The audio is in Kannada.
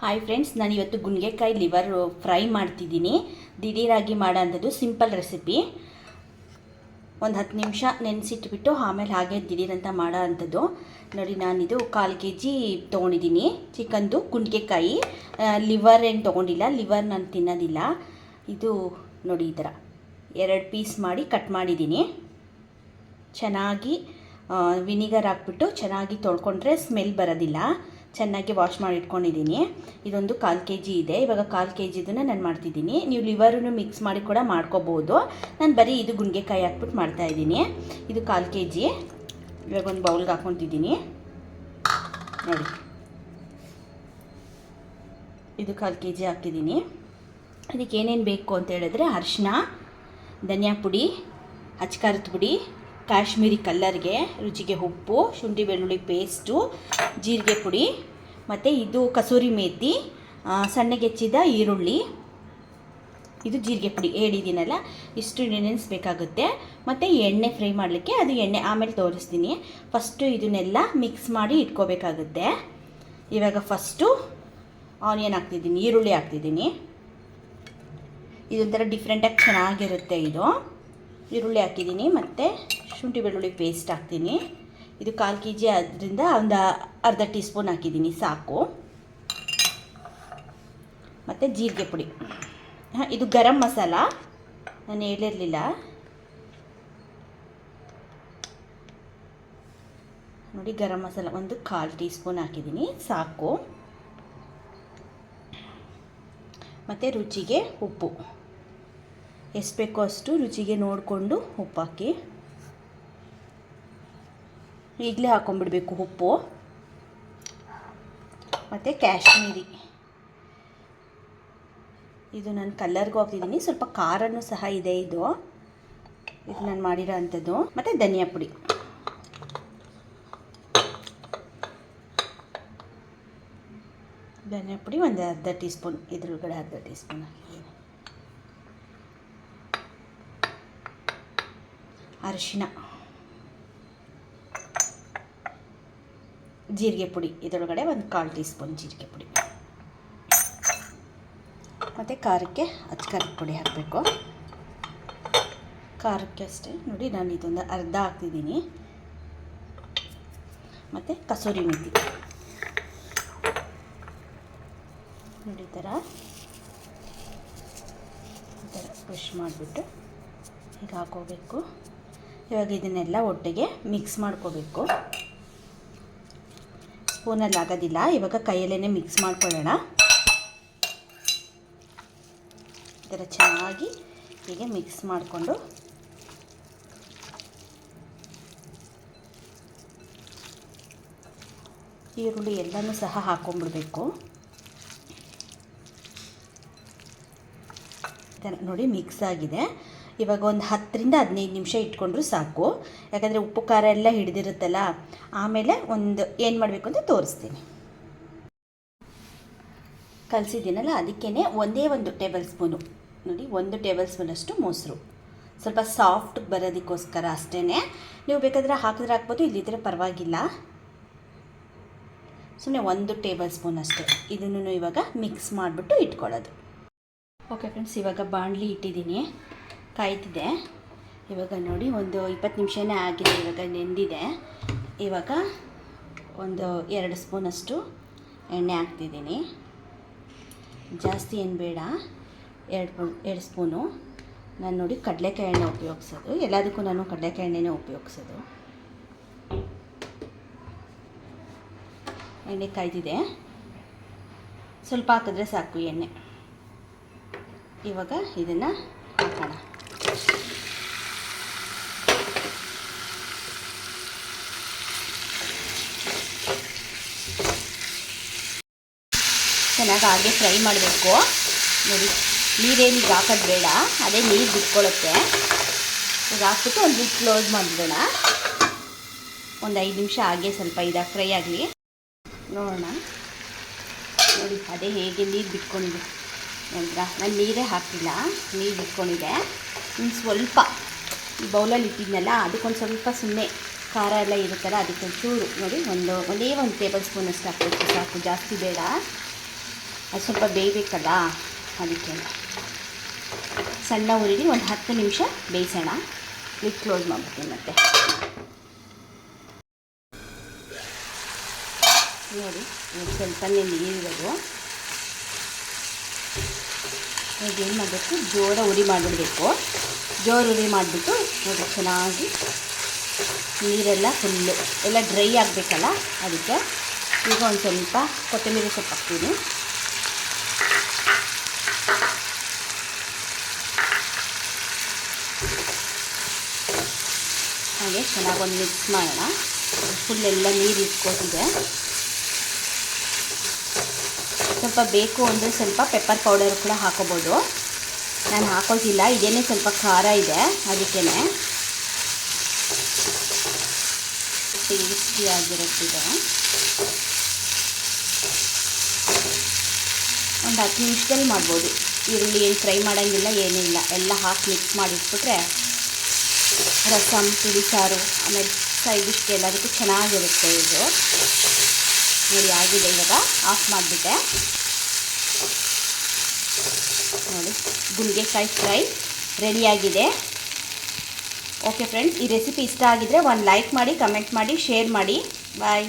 ಹಾಯ್ ಫ್ರೆಂಡ್ಸ್ ನಾನು ಇವತ್ತು ಗುಂಡ್ಗೆಕಾಯಿ ಲಿವರ್ ಫ್ರೈ ಮಾಡ್ತಿದ್ದೀನಿ. ದಿಢೀರಾಗಿ ಮಾಡೋಂಥದ್ದು ಸಿಂಪಲ್ ರೆಸಿಪಿ ಒಂದು ಹತ್ತು ನಿಮಿಷ ನೆನೆಸಿಟ್ಬಿಟ್ಟು ಆಮೇಲೆ ಹಾಗೆ ದಿಢೀರಂತ ಮಾಡೋ ಅಂಥದ್ದು ನೋಡಿ, ನಾನಿದು ಕಾಲು ಕೆ ಜಿ ತೊಗೊಂಡಿದ್ದೀನಿ. ಚಿಕನ್ದು ಗುಂಡಿಗೆಕಾಯಿ. ಲಿವರ್ ಏನು ತೊಗೊಂಡಿಲ್ಲ ಲಿವರ್ ನಾನು ತಿನ್ನೋದಿಲ್ಲ. ಇದು ನೋಡಿ ಈ ಥರ. ಎರಡು ಪೀಸ್ ಮಾಡಿ ಕಟ್ ಮಾಡಿದ್ದೀನಿ. ಚೆನ್ನಾಗಿ ವಿನಿಗರ್ ಹಾಕ್ಬಿಟ್ಟು ಚೆನ್ನಾಗಿ ತೊಳ್ಕೊಂಡ್ರೆ ಸ್ಮೆಲ್ ಬರೋದಿಲ್ಲ. ಚೆನ್ನಾಗಿ ವಾಶ್ ಮಾಡಿ ಇಟ್ಕೊಂಡಿದ್ದೀನಿ. ಇದೊಂದು ಕಾಲು ಕೆ ಜಿ ಇದೆ. ಇವಾಗ ಕಾಲು ಕೆ ಜಿದನ್ನು ನಾನು ಮಾಡ್ತಿದ್ದೀನಿ. ನೀವು ಲಿವರನ್ನು ಮಿಕ್ಸ್ ಮಾಡಿ ಕೂಡ ಮಾಡ್ಕೋಬೋದು. ನಾನು ಬರೀ ಇದು ಗುಂಡ್ಗೆಕಾಯಿ ಹಾಕ್ಬಿಟ್ಟು ಮಾಡ್ತಾಯಿದ್ದೀನಿ ಇದು ಕಾಲು ಕೆ ಜಿ ಇವಾಗ ಒಂದು ಬೌಲ್ಗೆ ಹಾಕ್ಕೊತಿದ್ದೀನಿ. ನೋಡಿ. ಇದು ಕಾಲು ಕೆ ಜಿ ಹಾಕಿದ್ದೀನಿ. ಅದಕ್ಕೆ ಏನೇನು ಬೇಕು ಅಂತ ಹೇಳಿದ್ರೆ ಅರಿಶಿನ ಧನಿಯಾ ಪುಡಿ, ಅಚ್ಕಾರದ ಪುಡಿ ಕಾಶ್ಮೀರಿ ಕಲ್ಲರ್ಗೆ, ರುಚಿಗೆ ಉಪ್ಪು, ಶುಂಠಿ ಬೆಳ್ಳುಳ್ಳಿ ಪೇಸ್ಟು ಜೀರಿಗೆ ಪುಡಿ, ಮತ್ತು ಇದು ಕಸೂರಿ ಮೇಥಿ ಸಣ್ಣಗೆ ಹೆಚ್ಚಿದ ಈರುಳ್ಳಿ. ಇದು ಜೀರಿಗೆ ಪುಡಿ ಹೇಳಿದ್ದೀನಲ್ಲ ಇಷ್ಟು ಇಂಗ್ರೀಡಿಯೆಂಟ್ಸ್ ಬೇಕಾಗುತ್ತೆ. ಮತ್ತು ಎಣ್ಣೆ ಫ್ರೈ ಮಾಡಲಿಕ್ಕೆ ಅದು ಎಣ್ಣೆ ಆಮೇಲೆ ತೋರಿಸ್ತೀನಿ. ಫಸ್ಟು ಇದನ್ನೆಲ್ಲ ಮಿಕ್ಸ್ ಮಾಡಿ ಇಟ್ಕೋಬೇಕಾಗುತ್ತೆ. ಇವಾಗ ಫಸ್ಟು ಆನಿಯನ್ ಹಾಕ್ತಿದ್ದೀನಿ, ಈರುಳ್ಳಿ ಹಾಕ್ತಿದ್ದೀನಿ. ಇದೊಂಥರ ಡಿಫ್ರೆಂಟಾಗಿ ಚೆನ್ನಾಗಿರುತ್ತೆ ಇದು. ಈರುಳ್ಳಿ ಹಾಕಿದ್ದೀನಿ, ಮತ್ತು ಶುಂಠಿ ಬೆಳ್ಳುಳ್ಳಿ ಪೇಸ್ಟ್ ಹಾಕ್ತೀನಿ. ಇದು ಕಾಲು ಕೆ ಜಿ ಅದರಿಂದ ಒಂದು ಅರ್ಧ ಟೀ ಸ್ಪೂನ್ ಹಾಕಿದ್ದೀನಿ, ಸಾಕು. ಮತ್ತು ಜೀರಿಗೆ ಪುಡಿ. ಹಾಂ, ಇದು ಗರಂ ಮಸಾಲ. ನಾನು ಹೇಳಿರಲಿಲ್ಲ. ನೋಡಿ ಗರಂ ಮಸಾಲ, ಒಂದು ಕಾಲು ಟೀ ಸ್ಪೂನ್ ಹಾಕಿದ್ದೀನಿ, ಸಾಕು. ಮತ್ತು ರುಚಿಗೆ ಉಪ್ಪು. ಎಷ್ಟು ಬೇಕೋ ಅಷ್ಟು ರುಚಿಗೆ ನೋಡಿಕೊಂಡು ಹಾಕಿ. ಈಗಲೇ ಹಾಕೊಂಡ್ಬಿಡ್ಬೇಕು ಉಪ್ಪು. ಮತ್ತು ಕಾಶ್ಮೀರಿ. ಇದು ನಾನು ಕಲ್ಲರ್ಗೂ ಹಾಕ್ತಿದ್ದೀನಿ, ಸ್ವಲ್ಪ ಖಾರನೂ ಸಹ ಇದೆ ಇದು. ಇದು ನಾನು ಮಾಡಿರೋ ಅಂಥದ್ದು. ಮತ್ತು ಧನಿಯಾ ಪುಡಿ. ಧನಿಯಾ ಪುಡಿ ಒಂದು ಅರ್ಧ ಟೀ ಸ್ಪೂನ್ ಇದ್ರೊಳಗಡೆ ಅರ್ಧ ಟೀ ಸ್ಪೂನ್ ಹಾಕಿದ್ದೀನಿ. ಅರಿಶಿನ. ಜೀರಿಗೆ ಪುಡಿ. ಇದರೊಳಗಡೆ ಒಂದು ಕಾಲು ಟೀ ಸ್ಪೂನ್ ಜೀರಿಗೆ ಪುಡಿ. ಮತ್ತು ಖಾರಕ್ಕೆ ಅಚ್ಕಾರದ ಪುಡಿ ಹಾಕಬೇಕು. ಖಾರಕ್ಕೆ ಅಷ್ಟೇ. ನೋಡಿ, ನಾನು ಇದೊಂದು ಅರ್ಧ ಹಾಕ್ತಿದ್ದೀನಿ. ಮತ್ತು ಕಸೂರಿ ಮೆಂತಿ. ನೋಡಿ, ಈ ಥರ. ಈ ಥರ ಬ್ರಷ್ ಮಾಡಿಬಿಟ್ಟು ಹೀಗೆ ಹಾಕೋಬೇಕು. ಇವಾಗ ಇದನ್ನೆಲ್ಲ ಒಟ್ಟಿಗೆ ಮಿಕ್ಸ್ ಮಾಡ್ಕೋಬೇಕು. ಸ್ಪೂನಲ್ಲಿ ಆಗೋದಿಲ್ಲ ಇವಾಗ ಕೈಯಲ್ಲೇ ಮಿಕ್ಸ್ ಮಾಡ್ಕೊಳ್ಳೋಣ. ಈ ಥರ ಚೆನ್ನಾಗಿ ಹೀಗೆ ಮಿಕ್ಸ್ ಮಾಡಿಕೊಂಡು. ಈರುಳ್ಳಿ ಎಲ್ಲನೂ ಸಹ ಹಾಕೊಂಡ್ಬಿಡ್ಬೇಕು. ಥರ ನೋಡಿ ಮಿಕ್ಸ್ ಆಗಿದೆ. ಇವಾಗ ಒಂದು ಹತ್ತರಿಂದ ಹದಿನೈದು ನಿಮಿಷ ಇಟ್ಕೊಂಡ್ರು ಸಾಕು. ಯಾಕಂದರೆ ಉಪ್ಪು, ಖಾರ ಎಲ್ಲ ಹಿಡಿದಿರುತ್ತಲ್ಲ, ಆಮೇಲೆ ಒಂದು ಏನು ಮಾಡಬೇಕು ಅಂತ ತೋರಿಸ್ತೀನಿ. ಕಲಸಿದ್ದೀನಲ್ಲ ಅದಕ್ಕೇ ಒಂದೇ ಒಂದು ಟೇಬಲ್ ಸ್ಪೂನು. ನೋಡಿ, ಒಂದು ಟೇಬಲ್ ಸ್ಪೂನಷ್ಟು ಮೊಸರು. ಸ್ವಲ್ಪ ಸಾಫ್ಟ್ ಬರೋದಕ್ಕೋಸ್ಕರ ಅಷ್ಟೇ ನೀವು ಬೇಕಾದರೆ ಹಾಕಿದ್ರೆ ಹಾಕ್ಬೋದು, ಇಲ್ಲಿದ್ರೆ ಪರವಾಗಿಲ್ಲ. ಸುಮ್ಮನೆ ಒಂದು ಟೇಬಲ್ ಸ್ಪೂನ್ ಅಷ್ಟೇ. ಇದನ್ನು ಇವಾಗ ಮಿಕ್ಸ್ ಮಾಡಿಬಿಟ್ಟು ಇಟ್ಕೊಳ್ಳೋದು. ಓಕೆ ಫ್ರೆಂಡ್ಸ್, ಇವಾಗ ಬಾಣಲಿ ಇಟ್ಟಿದ್ದೀನಿ. ಕಾಯ್ತಿದೆ. ಇವಾಗ ನೋಡಿ, ಒಂದು ಇಪ್ಪತ್ತು ನಿಮಿಷನೇ ಆಗಿದೆ, ಇವಾಗ ನೆಂದಿದೆ. ಇವಾಗ ಒಂದು ಎರಡು ಸ್ಪೂನಷ್ಟು ಎಣ್ಣೆ ಹಾಕ್ತಿದ್ದೀನಿ. ಜಾಸ್ತಿ ಏನು ಬೇಡ, ಎರಡು ಎರಡು ಸ್ಪೂನು. ನಾನು ನೋಡಿ ಕಡಲೆಕಾಯಿ ಎಣ್ಣೆ ಉಪಯೋಗಿಸೋದು. ಎಲ್ಲದಕ್ಕೂ ನಾನು ಕಡಲೆಕಾಯಿ ಎಣ್ಣೆನೇ ಉಪಯೋಗಿಸೋದು. ಎಣ್ಣೆ ಕಾಯ್ದಿದೆ ಸ್ವಲ್ಪ ಹಾಕಿದ್ರೆ ಸಾಕು ಎಣ್ಣೆ. ಇವಾಗ ಇದನ್ನು ಹಾಕೋಣ. ಚೆನ್ನಾಗಿ ಹಾಗೆ ಫ್ರೈ ಮಾಡಬೇಕು. ನೋಡಿ ನೀರೇನು ಈಗ ಹಾಕೋದು ಬೇಡ. ಅದೇ ನೀರು ಬಿಟ್ಕೊಳ್ಳುತ್ತೆ ಈಗ ಹಾಕ್ಬಿಟ್ಟು ಒಂದು ಕ್ಲೋಸ್ ಮಾಡಿಬಿಡೋಣ. ಒಂದು ಐದು ನಿಮಿಷ ಹಾಗೆ ಸ್ವಲ್ಪ ಇದಾಗಿ ಫ್ರೈ ಆಗಲಿ. ನೋಡೋಣ. ನೋಡಿ, ಅದೇ ಹೇಗೆ ನೀರು ಬಿಟ್ಕೊಂಡಿದೆ. ನಂತರ ನಾನು ನೀರೇ ಹಾಕಿಲ್ಲ ನೀರು ಬಿಟ್ಕೊಂಡಿದೆ. ಇನ್ನು ಸ್ವಲ್ಪ ಈ ಬೌಲಲ್ಲಿ ಇಟ್ಟಿದ್ನಲ್ಲ, ಅದಕ್ಕೊಂದು ಸ್ವಲ್ಪ ಸುಮ್ಮನೆ ಖಾರ ಎಲ್ಲ ಇರುತ್ತಲ್ಲ ಅದಕ್ಕೊಂಚೂರು ನೋಡಿ, ಒಂದು, ಒಂದೇ ಒಂದು ಟೇಬಲ್ ಸ್ಪೂನಷ್ಟು ಹಾಕಬೇಕು. ಸಾಕು, ಜಾಸ್ತಿ ಬೇಡ. ಅದು ಸ್ವಲ್ಪ ಬೇಯಬೇಕಲ್ಲ? ಅದಕ್ಕೆ ಸಣ್ಣ ಉರಿಲಿ ಒಂದು ಹತ್ತು ನಿಮಿಷ ಬೇಯಿಸೋಣ. ಲಿಡ್ ಕ್ಲೋಸ್ ಮಾಡ್ಬಿಡ್ತೀನಿ ಮತ್ತೆ. ನೋಡಿ ಸ್ವಲ್ಪ ನೀರಿರೋದು ಏನು ಮಾಡಬೇಕು? ಜೋರ ಉರಿ ಮಾಡಿಬಿಡ್ಬೇಕು. ಜೋರು ಉರಿ ಮಾಡಿಬಿಟ್ಟು ನೋಡಿ, ಚೆನ್ನಾಗಿ ನೀರೆಲ್ಲ ಫುಲ್ಲು. ಎಲ್ಲ ಡ್ರೈ ಆಗಬೇಕಲ್ಲ? ಅದಕ್ಕೆ ಈಗ ಒಂದು ಸ್ವಲ್ಪ ಕೊತ್ತಂಬರಿ ಸೊಪ್ಪು ಹಾಕ್ತೀನಿ. ಹಾಗೆ ಚೆನ್ನಾಗಿ ಒಂದು ಮಿಕ್ಸ್ ಮಾಡೋಣ. ಫುಲ್ ಎಲ್ಲ ನೀರು ಇಟ್ಕೊತಿದೆ ಸ್ವಲ್ಪ ಬೇಕು ಅಂದರೆ ಸ್ವಲ್ಪ ಪೆಪ್ಪರ್ ಪೌಡರ್ ಕೂಡ ಹಾಕೋಬೋದು. ನಾನು ಹಾಕೋದಿಲ್ಲ, ಇದೇನೇ ಸ್ವಲ್ಪ ಖಾರ ಇದೆ ಅದಕ್ಕೇ ಟೇಸ್ಟಿಯಾಗಿರುತ್ತಿದೆ ಒಂದು ಹತ್ತು ನಿಮಿಷದಲ್ಲಿ ಮಾಡ್ಬೋದು. ಈರುಳ್ಳಿ ಏನು ಫ್ರೈ ಮಾಡೋಂಗಿಲ್ಲ ಏನೂ ಇಲ್ಲ ಎಲ್ಲ ಹಾಕಿ ಮಿಕ್ಸ್ ಮಾಡಿಟ್ಬಿಟ್ರೆ ರಸಮ್ ತಿಳಿ ಸಾರು, ಆಮೇಲೆ ಸೈಡ್ ಡಿಶ್ಗೆ ಎಲ್ಲದಕ್ಕೂ ಚೆನ್ನಾಗಿರುತ್ತೆ ಇದು. ನೋಡಿ, ಆಗಿದೆ ಇವಾಗ. ಆಫ್ ಮಾಡಿಬಿಟ್ಟೆ. ನೋಡಿ ಗುಂಡಿಗೆಕಾಯಿ ಫ್ರೈ ರೆಡಿಯಾಗಿದೆ ಓಕೆ, ಫ್ರೆಂಡ್ಸ್, ಈ ರೆಸಿಪಿ ಇಷ್ಟ ಆಗಿದ್ರೆ ಒಂದು ಲೈಕ್ ಮಾಡಿ, ಕಮೆಂಟ್ ಮಾಡಿ, ಶೇರ್ ಮಾಡಿ. ಬಾಯ್.